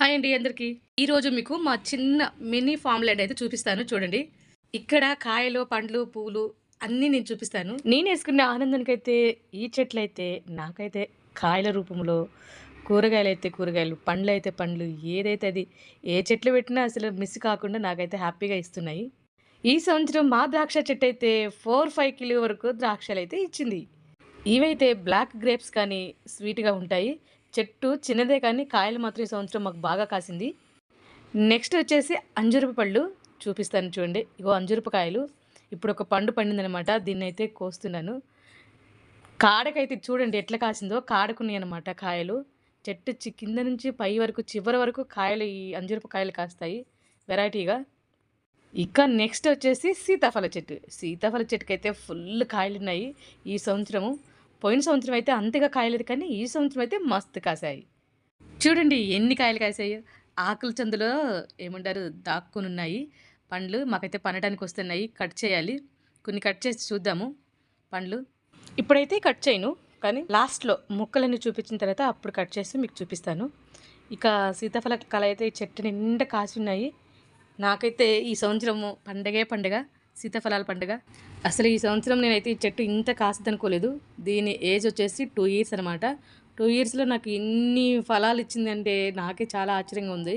Hi అండి అందరికీ. ఈరోజు మీకు మా చిన్న మినీ ఫామ్ ల్యాండ్ అయితే చూపిస్తాను చూడండి. ఇక్కడ కాయలు పండ్లు పూలు అన్నీ నేను చూపిస్తాను. నేను వేసుకునే ఆనందానికైతే ఈ చెట్లు అయితే నాకైతే కాయల రూపంలో కూరగాయలు అయితే కూరగాయలు పండ్లు అయితే పండ్లు ఏదైతే అది ఏ చెట్లు పెట్టినా అసలు మిస్ కాకుండా నాకైతే హ్యాపీగా ఇస్తున్నాయి. ఈ సంవత్సరం మా ద్రాక్ష చెట్టు అయితే ఫోర్ ఫైవ్ కిలో వరకు ద్రాక్షలు అయితే ఇచ్చింది. ఇవైతే బ్లాక్ గ్రేప్స్ కానీ స్వీట్గా ఉంటాయి. చెట్టు చిన్నదే కానీ కాయలు మాత్రం ఈ సంవత్సరం మాకు బాగా కాసింది. నెక్స్ట్ వచ్చేసి అంజురపు పళ్ళు చూపిస్తాను చూడండి. ఇగో అంజురపు కాయలు. ఇప్పుడు ఒక పండు పండిందనమాట. దీన్ని అయితే కోస్తున్నాను. కాడకైతే చూడండి ఎట్లా కాసిందో. కాడకున్నాయి అనమాట కాయలు. చెట్టు కింద నుంచి పై వరకు చివరి వరకు కాయలు ఈ అంజురపు కాయలు కాస్తాయి. వెరైటీగా. ఇక నెక్స్ట్ వచ్చేసి సీతాఫల చెట్టు. సీతాఫల చెట్టుకి అయితే ఫుల్ కాయలు ఉన్నాయి ఈ సంవత్సరము. పోయిన సంవత్సరం అయితే అంతగా కాయలేదు కానీ ఈ సంవత్సరం అయితే మస్తు కాసాయి చూడండి ఎన్ని కాయలు కాసాయో ఆకుల చందులో ఏమంటారు దాక్కుని ఉన్నాయి పండ్లు మాకైతే పనడానికి వస్తున్నాయి. కట్ చేయాలి. కొన్ని కట్ చేసి చూద్దాము. పండ్లు. ఇప్పుడైతే కట్ చేయను కానీ లాస్ట్లో ముక్కలన్నీ చూపించిన తర్వాత అప్పుడు కట్ చేసి మీకు చూపిస్తాను. ఇక సీతాఫల కళ అయితే ఈ చెట్టు నిండా కాసి ఉన్నాయి. నాకైతే ఈ సంవత్సరము పండగే పండగ సీతాఫలాల పండుగ. అసలు ఈ సంవత్సరం నేనైతే ఈ చెట్టు ఇంత కాస్తుంది అనుకోలేదు. దీని ఏజ్ వచ్చేసి టూ ఇయర్స్ అనమాట. టూ ఇయర్స్లో నాకు ఇన్ని ఫలాలు ఇచ్చిందంటే నాకే చాలా ఆశ్చర్యంగా ఉంది.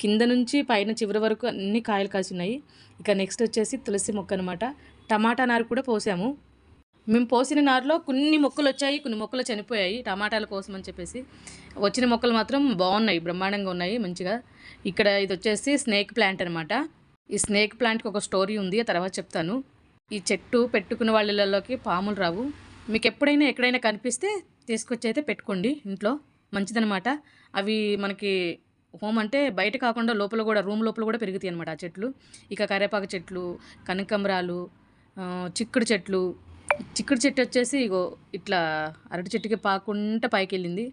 కింద నుంచి పైన చివరి వరకు అన్ని కాయలు కాసి ఉన్నాయి ఇక నెక్స్ట్ వచ్చేసి తులసి మొక్క అనమాట. టమాటా నారు కూడా పోసాము. మేము పోసిన నారులో కొన్ని మొక్కలు వచ్చాయి కొన్ని మొక్కలు చనిపోయాయి టమాటాల కోసం అని చెప్పేసి. వచ్చిన మొక్కలు మాత్రం బాగున్నాయి బ్రహ్మాండంగా ఉన్నాయి మంచిగా. ఇక్కడ ఇది వచ్చేసి స్నేక్ ప్లాంట్ అనమాట. ఈ స్నేక్ ప్లాంట్కి ఒక స్టోరీ ఉంది ఆ తర్వాత చెప్తాను. ఈ చెట్టు పెట్టుకున్న వాళ్ళలోకి పాములు రావు. మీకు ఎప్పుడైనా ఎక్కడైనా కనిపిస్తే తీసుకొచ్చి అయితే పెట్టుకోండి ఇంట్లో. మంచిదనమాట అవి మనకి హోమ్ అంటే బయట కాకుండా లోపల కూడా రూమ్ లోపల కూడా పెరుగుతాయి అనమాట ఆ చెట్లు. ఇక కరేపాకు చెట్లు కనకంబరాలు చిక్కుడు చెట్లు. చిక్కుడు చెట్టు వచ్చేసి ఇగో ఇట్లా అరటి చెట్టుకి పాకుండా పైకి వెళ్ళింది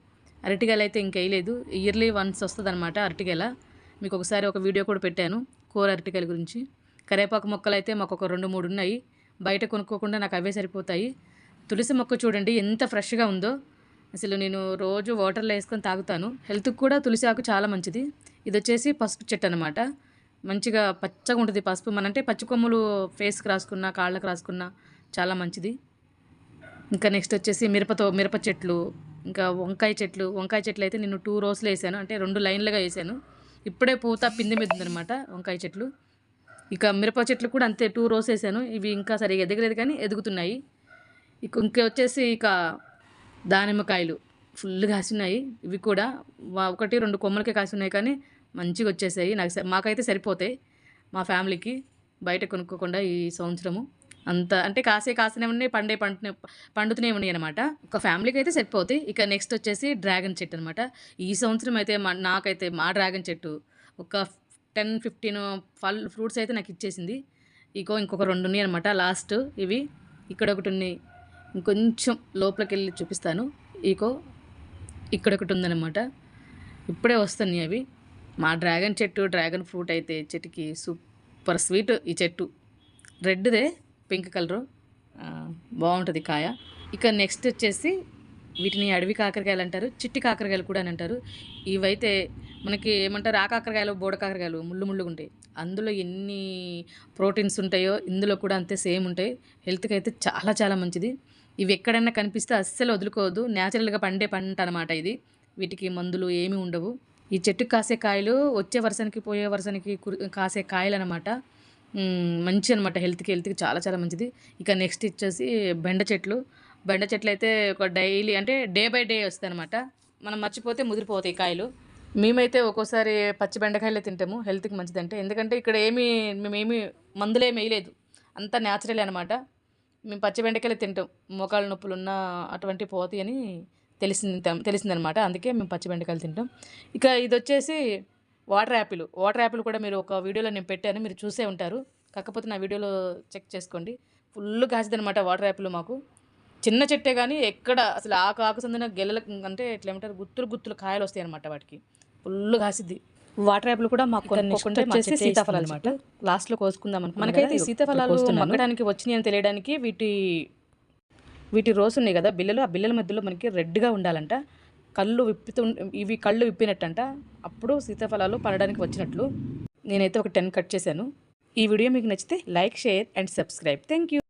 అరటిగల అయితే ఇంకేయలేదు ఇయర్లీ వన్స్ వస్తుంది అనమాట అరటిగల మీకు ఒకసారి ఒక వీడియో కూడా పెట్టాను. కూర అరటికాయల గురించి. కరేపాకు మొక్కలు అయితే మాకు ఒక రెండు మూడు ఉన్నాయి బయట కొనుక్కోకుండా నాకు అవే సరిపోతాయి. తులసి మొక్క చూడండి ఎంత ఫ్రెష్గా ఉందో. అసలు నేను రోజు వాటర్లో వేసుకొని తాగుతాను. హెల్త్కి కూడా తులసి ఆకు చాలా మంచిది. ఇది వచ్చేసి పసుపు చెట్టు అనమాట మంచిగా పచ్చగా ఉంటుంది పసుపు. మన అంటే పచ్చి కొమ్ములు ఫేస్కి రాసుకున్నా కాళ్ళకు రాసుకున్నా చాలా మంచిది. ఇంకా నెక్స్ట్ వచ్చేసి మిరపతో మిరప చెట్లు ఇంకా వంకాయ చెట్లు. వంకాయ చెట్లు అయితే నేను టూ రోస్లో వేసాను. అంటే రెండు లైన్లుగా వేసాను. ఇప్పుడే పూత పిండి మీద ఉందనమాట వంకాయ చెట్లు. ఇక మిరప చెట్లు కూడా అంతే టూ రోస్ వేసాను. ఇవి ఇంకా సరిగా ఎదగలేదు కానీ ఎదుగుతున్నాయి. ఇక ఇంకే వచ్చేసి ఇక దానిమ్మకాయలు ఫుల్ కాసినాయి. ఇవి కూడా ఒకటి రెండు కొమ్మలకే కాసినాయి కానీ మంచిగా వచ్చేసాయి. నాకు మాకైతే సరిపోతాయి మా ఫ్యామిలీకి బయట కొనుక్కోకుండా ఈ సంవత్సరము. అంత అంటే కాసే కాసనే ఉన్నాయి పండే పండునే పండుతూనే ఉన్నాయి అనమాట ఒక ఫ్యామిలీకి అయితే సరిపోతాయి. ఇక నెక్స్ట్ వచ్చేసి డ్రాగన్ చెట్టు అనమాట ఈ సంవత్సరం అయితే మా నాకైతే మా డ్రాగన్ చెట్టు ఒక టెన్ ఫిఫ్టీన్ ఫల్ ఫ్రూట్స్ అయితే నాకు ఇచ్చేసింది. ఇగో ఇంకొక రెండు ఉన్నాయి అనమాట లాస్ట్ ఇవి. ఇక్కడ ఒకటి ఉన్నాయి. ఇంకొంచెం లోపలికి వెళ్ళి చూపిస్తాను. ఇగో ఇక్కడ ఒకటి ఉందన్నమాట. ఇప్పుడే వస్తున్నాయి అవి. మా డ్రాగన్ చెట్టు డ్రాగన్ ఫ్రూట్ అయితే చెట్టుకి సూపర్ స్వీట్ ఈ చెట్టు. రెడ్దే పింక్ కలరు. బాగుంటుంది కాయ. ఇక నెక్స్ట్ వచ్చేసి వీటిని అడవి కాకరకాయలు అంటారు చిట్టి కాకరకాయలు కూడా అని అంటారు. ఇవైతే మనకి ఏమంటారు ఆకాకరకాయలు కాకరకాయలు బోడ కాకరకాయలు ముళ్ళు ముళ్ళుగా ఉంటాయి. అందులో ఎన్ని ప్రోటీన్స్ ఉంటాయో ఇందులో కూడా అంతే సేమ్ ఉంటాయి. హెల్త్కి అయితే చాలా చాలా మంచిది. ఇవి ఎక్కడైనా కనిపిస్తే అస్సలు వదులుకోవద్దు. న్యాచురల్గా పండే పంట అనమాట ఇది. వీటికి మందులు ఏమీ ఉండవు. ఈ చెట్టుకు కాసే కాయలు వచ్చే వర్షానికి పోయే వర్షానికి కురి- కాసే కాయలు అనమాట మంచి అనమాట హెల్త్కి హెల్త్కి చాలా చాలా మంచిది. ఇక నెక్స్ట్ ఇచ్చేసి బెండ చెట్లు. బెండ చెట్లు అయితే ఒక డైలీ అంటే డే బై డే వస్తాయి అనమాట మనం మర్చిపోతే ముదిరిపోతాయి కాయలు. మేమైతే ఒక్కోసారి పచ్చి బెండకాయలే తింటాము. హెల్త్కి మంచిదంటే. ఎందుకంటే ఇక్కడ ఏమీ మేమేమి మందులేమి వేయలేదు అంతా న్యాచురల్ అనమాట మేము పచ్చి బెండకాయలు తింటాం. మోకాళ్ళ నొప్పులు ఉన్న అటువంటి పోతాయి అని తెలిసింది తెలిసిందనమాట అందుకే మేము పచ్చి బెండకాయలు తింటాం. ఇక ఇది వచ్చేసి వాటర్ యాపిల్. వాటర్ యాపిల్ కూడా మీరు ఒక వీడియోలో నేను పెట్టాను. మీరు చూసే ఉంటారు. కాకపోతే నా వీడియోలో చెక్ చేసుకోండి. ఫుల్ కాసిదనమాట వాటర్ యాపిల్ మాకు. చిన్న చెట్టే కానీ ఎక్కడ అసలు ఆకు ఆకు సందిన గెలల అంటే ఎట్లా ఏమంటారు? గుత్తులు గుత్తులు కాయలు వస్తాయి అనమాట వాటికి. ఫుల్ కాసిద్ది. వాటర్ యాపిల్ కూడా మాకు వచ్చేసి సీతాఫలాలు అనమాట. లాస్ట్లో కోసుకుందాం అనుకున్నాం మనకైతే ఈ సీతాఫలాలు మగ్గడానికి వచ్చినాయి అని తెలియడానికి వీటి వీటి రోస్ ఉన్నాయి కదా బిల్లలు ఆ బిల్లల మధ్యలో మనకి రెడ్గా ఉండాలంట. కళ్ళు విప్పుతు ఇవి కళ్ళు విప్పినట్టంట. అప్పుడు సీతాఫలాలు పండడానికి వచ్చినట్లు. నేనైతే ఒక టెన్ కట్ చేశాను. ఈ వీడియో మీకు నచ్చితే like share and subscribe. Thank you